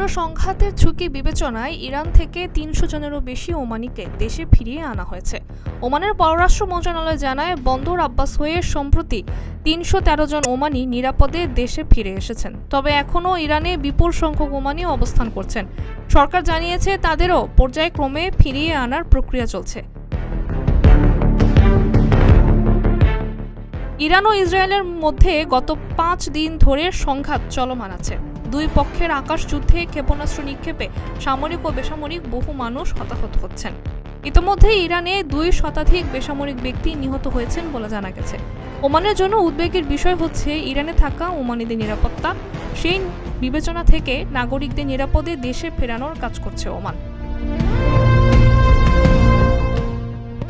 তীব্র সংঘাতের ঝুঁকি বিবেচনায় ইরান থেকে তিনশো জনেরও বেশি ওমানিকে দেশে ফিরিয়ে আনা হয়েছে। ওমানের পররাষ্ট্র মন্ত্রণালয় জানায়, বন্দর আব্বাস হয়ে সম্প্রতি তিনশো তেরো জন ওমানি নিরাপদে দেশে ফিরে এসেছেন। তবে এখনও ইরানে বিপুল সংখ্যক ওমানি অবস্থান করছেন। সরকার জানিয়েছে, তাদেরও পর্যায়ক্রমে ফিরিয়ে আনার প্রক্রিয়া চলছে। ইরান ও ইসরায়েলের মধ্যে গত পাঁচ দিন ধরে সংঘাত চলমান আছে। দুই পক্ষের আকাশ যুদ্ধে ক্ষেপণাস্ত্র নিক্ষেপে সামরিক ও বেসামরিক বহু মানুষ হতাহত হচ্ছেন। ইতোমধ্যে ইরানে দুই শতাধিক বেসামরিক ব্যক্তি নিহত হয়েছেন বলে জানা গেছে। ওমানের জন্য উদ্বেগের বিষয় হচ্ছে ইরানে থাকা ওমানিদের নিরাপত্তা। সেই বিবেচনা থেকে নাগরিকদের নিরাপদে দেশে ফেরানোর কাজ করছে ওমান।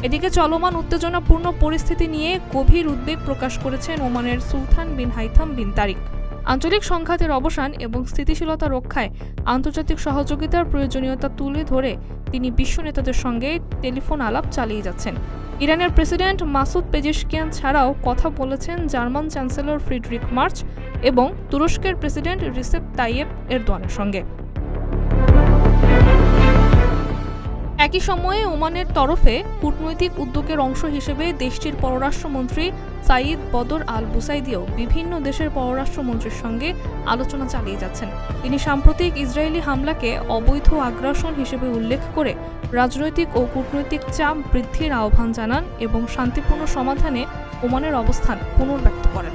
এদিকে চলমান উত্তেজনাপূর্ণ পরিস্থিতি নিয়ে গভীর উদ্বেগ প্রকাশ করেছেন ওমানের সুলতান বিন হাইথাম বিন তারিক। আঞ্চলিক সংঘাতের অবসান এবং স্থিতিশীলতা রক্ষায় আন্তর্জাতিক সহযোগিতার প্রয়োজনীয়তা তুলে ধরে তিনি বিশ্ব নেতাদের সঙ্গে টেলিফোন আলাপ চালিয়ে যাচ্ছেন। ইরানের প্রেসিডেন্ট মাসুদ পেজিশকিয়ান ছাড়াও কথা বলেছেন জার্মান চ্যান্সেলর ফ্রিডরিক মার্চ এবং তুরস্কের প্রেসিডেন্ট রিসেপ তাইয়েব এরদোয়ানের সঙ্গে। একই সময়ে ওমানের তরফে কূটনৈতিক উদ্যোগের অংশ হিসেবে দেশটির পররাষ্ট্রমন্ত্রী সাইদ বদর আল বুসাইদিও বিভিন্ন দেশের পররাষ্ট্রমন্ত্রীর সঙ্গে আলোচনা চালিয়ে যাচ্ছেন। তিনি সাম্প্রতিক ইসরায়েলি হামলাকে অবৈধ আগ্রাসন হিসেবে উল্লেখ করে রাজনৈতিক ও কূটনৈতিক চাপ বৃদ্ধির আহ্বান জানান এবং শান্তিপূর্ণ সমাধানে ওমানের অবস্থান পুনর্ব্যক্ত করেন।